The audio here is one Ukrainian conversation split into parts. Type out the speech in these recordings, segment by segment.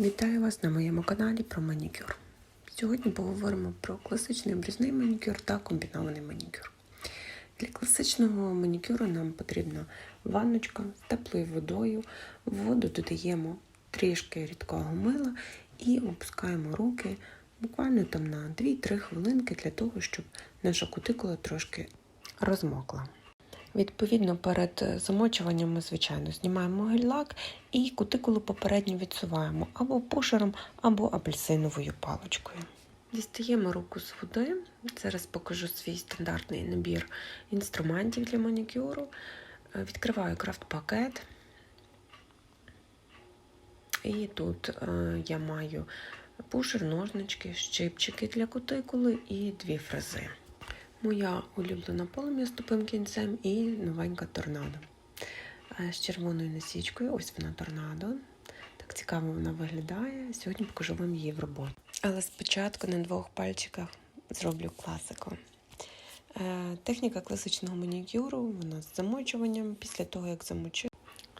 Вітаю вас на моєму каналі про манікюр. Сьогодні поговоримо про класичний обрізний манікюр та комбінований манікюр. Для класичного манікюру нам потрібна ванночка з теплою водою. В воду додаємо трішки рідкого мила і опускаємо руки буквально там на 2-3 хвилинки для того, щоб наша кутикула трошки розмокла. Відповідно, перед замочуванням ми, звичайно, знімаємо гель-лак і кутикулу попередньо відсуваємо або пушером, або апельсиновою паличкою. Дістаємо руку з води. Зараз покажу свій стандартний набір інструментів для манікюру. Е, Відкриваю крафт-пакет. І тут е, я маю пушер, ножнички, щипчики для кутикули і дві фрези. Моя улюблена полум'я з тупим кінцем і новенька торнадо. Е, З червоною насічкою, ось вона торнадо. Так цікаво вона виглядає. Сьогодні покажу вам її в роботі. Але спочатку на двох пальчиках зроблю класику. Е, Техніка класичного манікюру, вона з замочуванням. Після того, як замочив,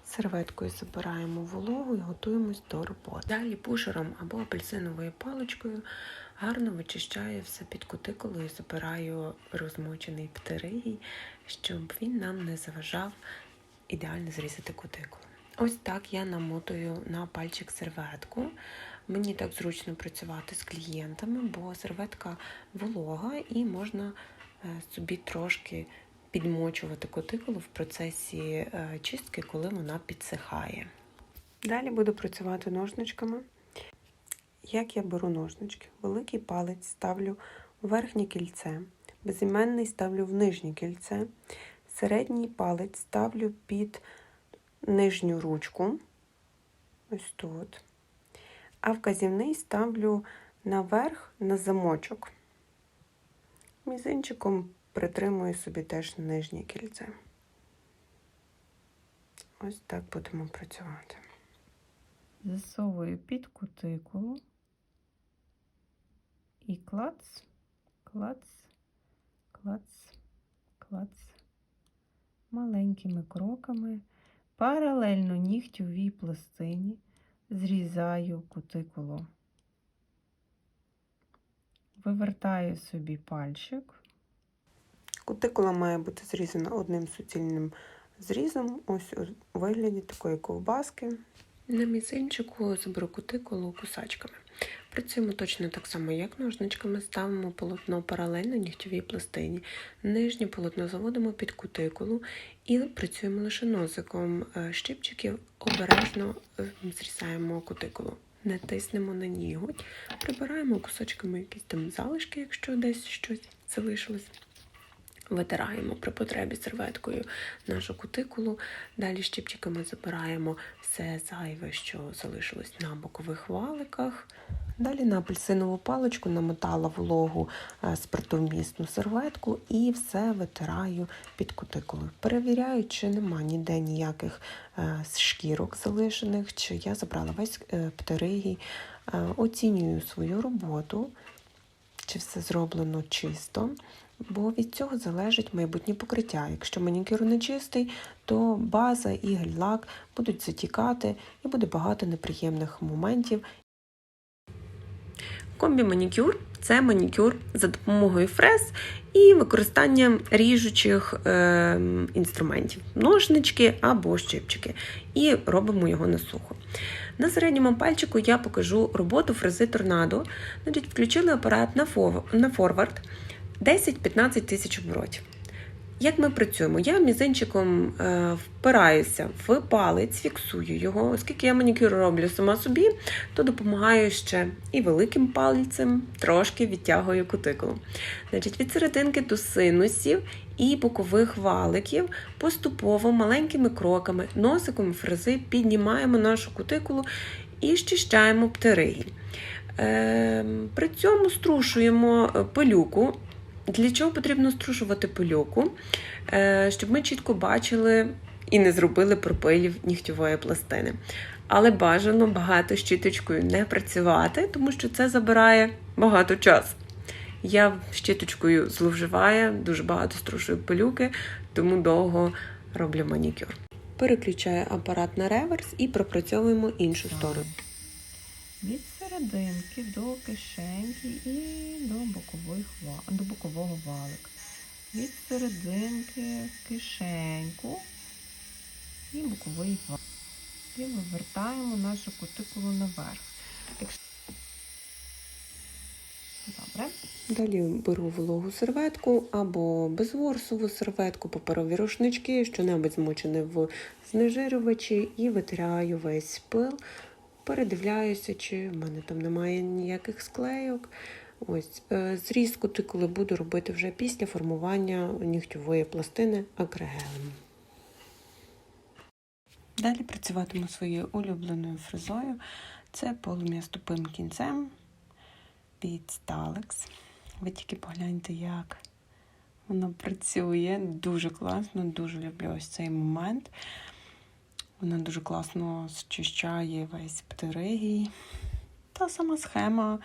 серветкою забираємо вологу і готуємось до роботи. Далі пушером або апельсиновою паличкою гарно вичищаю все під кутикулою, забираю розмочений птеригій, щоб він нам не заважав ідеально зрізати кутикулу. Ось так я намотую на пальчик серветку. Мені так зручно працювати з клієнтами, бо серветка волога і можна е, собі трошки підмочувати кутикулу в процесі е, чистки, коли вона підсихає. Далі буду працювати ножничками. Як я беру ножнички? Великий палець ставлю у верхнє кільце, безіменний ставлю в нижнє кільце, середній палець ставлю під нижню ручку, ось тут, а вказівний ставлю наверх на замочок. Мізинчиком притримую собі теж нижнє кільце. Ось так будемо працювати. Засовую під кутикулу і клац, клац, клац, клац. Маленькими кроками паралельно нігтєвій пластині зрізаю кутикулу. Вивертаю собі пальчик. Кутикула має бути зрізана одним суцільним зрізом, ось у вигляді такої ковбаски. На мізинчику заберу кутикулу кусачками. Працюємо точно так само, як ножничками, ставимо полотно паралельно нігтєвій пластині. Нижнє полотно заводимо під кутикулу і працюємо лише носиком Е, щипчиків, обережно е, зрізаємо кутикулу. Не тиснемо на ніготь, прибираємо кусочками якісь там залишки, якщо десь щось залишилось. Витираємо при потребі серветкою нашу кутикулу. Далі щипчиками забираємо все зайве, що залишилось на бокових валиках. Далі на апельсинову паличку намотала вологу е, спиртовмісну серветку і все витираю під кутикулою. Перевіряю, чи нема ніде ніяких е, шкірок залишених, чи я забрала весь е, птеригій. Оцінюю свою роботу, чи все зроблено чисто бо від цього залежить майбутнє покриття. Якщо манікюр не чистий, то база і гель-лак будуть затікати і буде багато неприємних моментів. Комбі-манікюр це манікюр за допомогою фрез і використанням ріжучих е, інструментів, ножнички або щипчики. І робимо його на сухо. На середньому пальчику я покажу роботу фрези торнадо. Значить, включили апарат на, форвард. 10-15 тисяч оборотів. Як ми працюємо? Я мізинчиком е, впираюся в палець, фіксую його. Оскільки я манікюр роблю сама собі, то допомагаю ще і великим пальцем, трошки відтягую кутикулу. Значить, від серединки до синусів і бокових валиків поступово маленькими кроками, носиком фрези піднімаємо нашу кутикулу і щищаємо птеригі. Е, при цьому струшуємо пилюку. Для чого потрібно струшувати пилюку? Е, Щоб ми чітко бачили і не зробили пропилів нігтєвої пластини. Але бажано багато щіточкою не працювати, тому що це забирає багато часу. Я щіточкою зловживаю, дуже багато струшую пилюки, тому довго роблю манікюр. Переключаю апарат на реверс і пропрацьовуємо іншу сторону. Серединки до кишеньки і до, бокових, до бокового валика. Від серединки в кишеньку і боковий валик. І вивертаємо нашу кутикулу наверх. Далі беру вологу серветку або безворсову серветку, паперові рушнички, що-небудь змочене в знежирювачі і витираю весь пил. Передивляюся, чи в мене там немає ніяких склейок. Ось е, зріз кутикули буду робити вже після формування нігтьової пластини акригелем. Далі працюватиму своєю улюбленою фрезою. Це полум'я з тупим кінцем від Stalex. Ви тільки погляньте, як воно працює. Дуже класно, дуже люблю ось цей момент. Вона дуже класно зчищає весь птеригій. Та сама схема.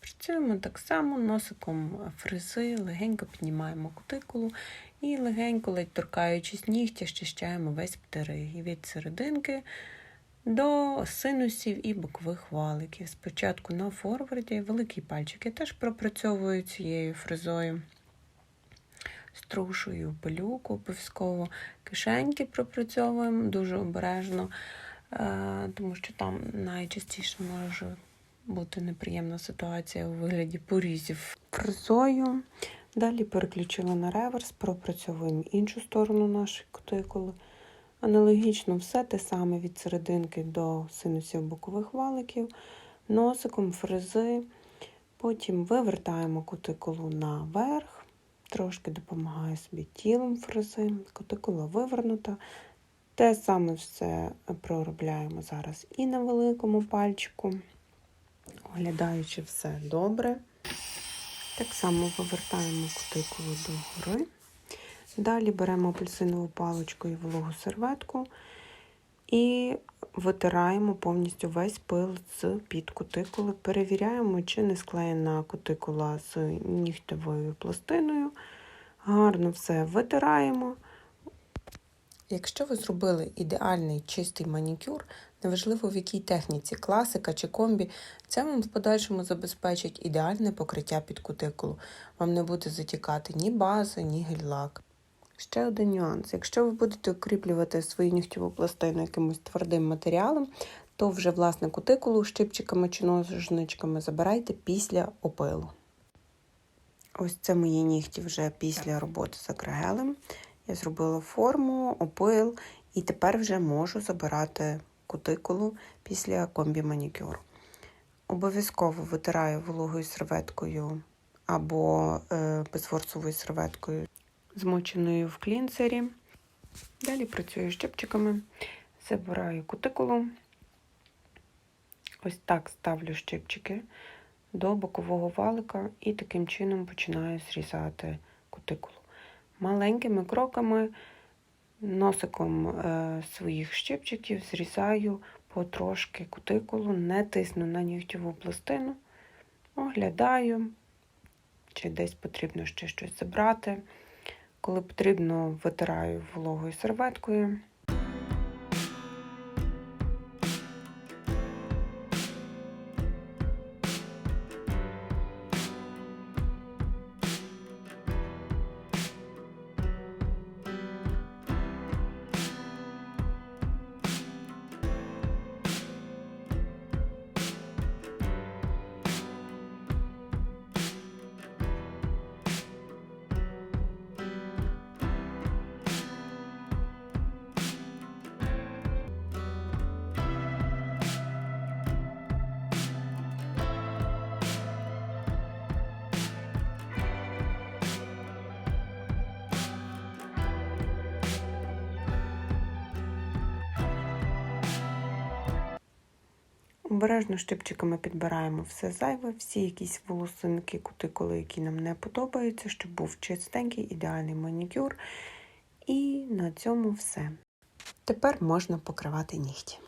Працюємо так само носиком фрези, легенько піднімаємо кутикулу і легенько, ледь торкаючись нігтя, щищаємо весь птеригій від серединки до синусів і бокових валиків. Спочатку на форварді великі пальчики теж пропрацьовую цією фрезою. Струшую пилюку обов'язково. Кишеньки пропрацьовуємо дуже обережно, е, тому що там найчастіше може бути неприємна ситуація у вигляді порізів фрезою. Далі переключила на реверс, пропрацьовуємо іншу сторону нашої кутикули. Аналогічно все те саме від серединки до синусів бокових валиків, носиком фрези. Потім вивертаємо кутикулу наверх, трошки допомагаю собі тілом фрези, кутикула вивернута. Те саме все проробляємо зараз і на великому пальчику, оглядаючи все добре. Так само вивертаємо кутикулу догори. Далі беремо апельсинову паличку і вологу серветку і витираємо повністю весь пил з під кутикули. Перевіряємо, чи не склеєна кутикула з нігтевою пластиною. Гарно все витираємо. Якщо ви зробили ідеальний чистий манікюр, неважливо в якій техніці, класика чи комбі, це вам в подальшому забезпечить ідеальне покриття під кутикулу. Вам не буде затікати ні бази, ні гель-лак. Ще один нюанс. Якщо ви будете укріплювати свою нігтєву пластину якимось твердим матеріалом, то вже власне кутикулу щипчиками чи ножничками забирайте після опилу. Ось це мої нігті вже після роботи з акригелем. Я зробила форму, опил, і тепер вже можу забирати кутикулу після комбі-манікюру. Обов'язково витираю вологою серветкою або е, безфорсовою серветкою змоченою в клінцері. Далі працюю щипчиками, забираю кутикулу. Ось так ставлю щипчики до бокового валика і таким чином починаю зрізати кутикулу. Маленькими кроками, носиком е, своїх щипчиків зрізаю потрошки кутикулу, не тисну на нігтєву пластину, оглядаю, чи десь потрібно ще щось забрати. Коли потрібно, витираю вологою серветкою. Обережно щипчиками підбираємо все зайве, всі якісь волосинки, кутикули, які нам не подобаються, щоб був чистенький, ідеальний манікюр. І на цьому все. Тепер можна покривати нігті.